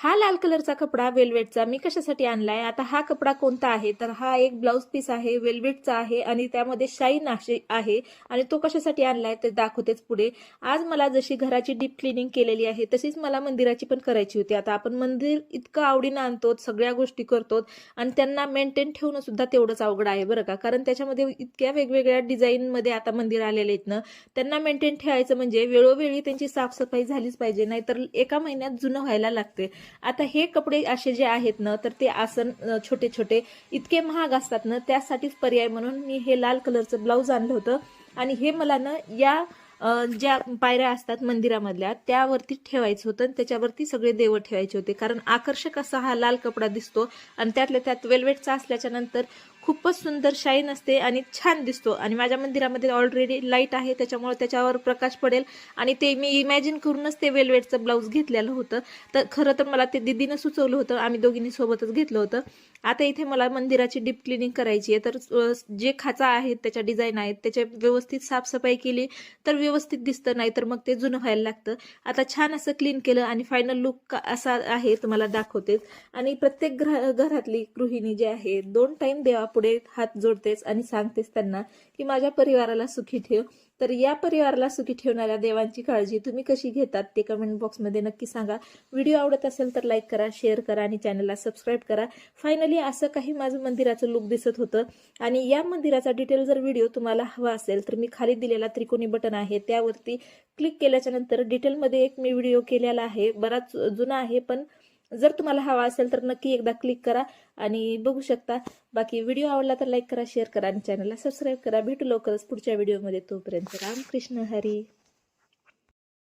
हा लाल कलरचा कपडा वेल्वेटचा मी कशासाठी आणलाय? आता हा कपडा कोणता आहे? तर हा एक ब्लाउज पीस आहे वेल्वेटचा आहे आणि त्यामध्ये शाईन आहे आणि तो कशासाठी आणलाय ते दाखवतेच पुढे. आज मला जशी घराची डीप क्लिनिंग केलेली आहे तशीच मला मंदिराची पण करायची होती. आता आपण मंदिर इतकं आवडीनं आणतो सगळ्या गोष्टी करतो आणि त्यांना मेंटेन ठेवणं सुद्धा तेवढंच अवघड आहे बरं का? कारण त्याच्यामध्ये इतक्या वेगवेगळ्या डिझाईनमध्ये आता मंदिर आलेले आहेत ना त्यांना मेंटेन ठेवायचं म्हणजे वेळोवेळी त्यांची साफसफाई झालीच पाहिजे नाहीतर एका महिन्यात जुनं व्हायला लागते आता हे कपडे असे जे आहेत ना तर ते आसन छोटे छोटे इतके महाग असतात ना त्यासाठीच पर्याय म्हणून मी हे लाल कलरचं ब्लाऊज आणलं होतं. आणि हे मला ना या ज्या पायऱ्या असतात मंदिरामधल्या त्यावरती ठेवायचं होतं आणि त्याच्यावरती सगळे देव ठेवायचे होते. कारण आकर्षक असा हा लाल कपडा दिसतो आणि त्यातल्या त्यात वेल्वेटचा असल्याच्या नंतर खूपच सुंदर शाईन असते आणि छान दिसतो. आणि माझ्या मंदिरामध्ये ऑलरेडी लाइट आहे त्याच्यामुळे त्याच्यावर प्रकाश पडेल. आणि ते मी इमॅजिन करूनच ते वेलवेटचं ब्लाऊज घेतलेलं होतं. तर खरं तर मला ते दिदीनं सुचवलं होतं आम्ही दोघींनी सोबतच घेतलं होतं. आता इथे मला मंदिराची डीप क्लिनिंग करायची आहे. तर जे खाचा आहेत त्याच्या डिझाईन आहेत त्याच्या व्यवस्थित साफसफाई केली तर व्यवस्थित दिसतं नाही तर मग ते जुनं व्हायला लागतं. आता छान असं क्लीन केलं आणि फायनल लुक असा आहे तुम्हाला दाखवतेच. आणि प्रत्येक घरातली गृहिणी जी आहे दोन टाईम देवा पुढे हात जोडतेच आणि सांगतेच त्यांना की माझ्या परिवाराला सुखी ठेव. तर या परिवाराला सुखी ठेवणाऱ्या देवांची काळजी तुम्ही कशी घेतात ते कमेंट बॉक्समध्ये नक्की सांगा. व्हिडिओ आवडत असेल तर लाईक करा शेअर करा आणि चॅनलला सबस्क्राईब करा. फायनली असं काही माझं मंदिराचं लुक दिसत होतं. आणि या मंदिराचा डिटेल जर व्हिडिओ तुम्हाला हवा असेल तर मी खाली दिलेला त्रिकोणी बटन आहे. त्यावरती क्लिक केल्याच्यानंतर डिटेलमध्ये एक मी व्हिडिओ केलेला आहे. बराच जुना आहे पण जर तुम्हाला हवा असेल तर नक्की एकदा क्लिक करा आणि बघू शकता. बाकी व्हिडिओ आवडला तर लाईक करा शेअर करा आणि चॅनलला सबस्क्राईब करा. भेटू लवकरच पुढच्या व्हिडिओमध्ये तोपर्यंत रामकृष्ण हरी.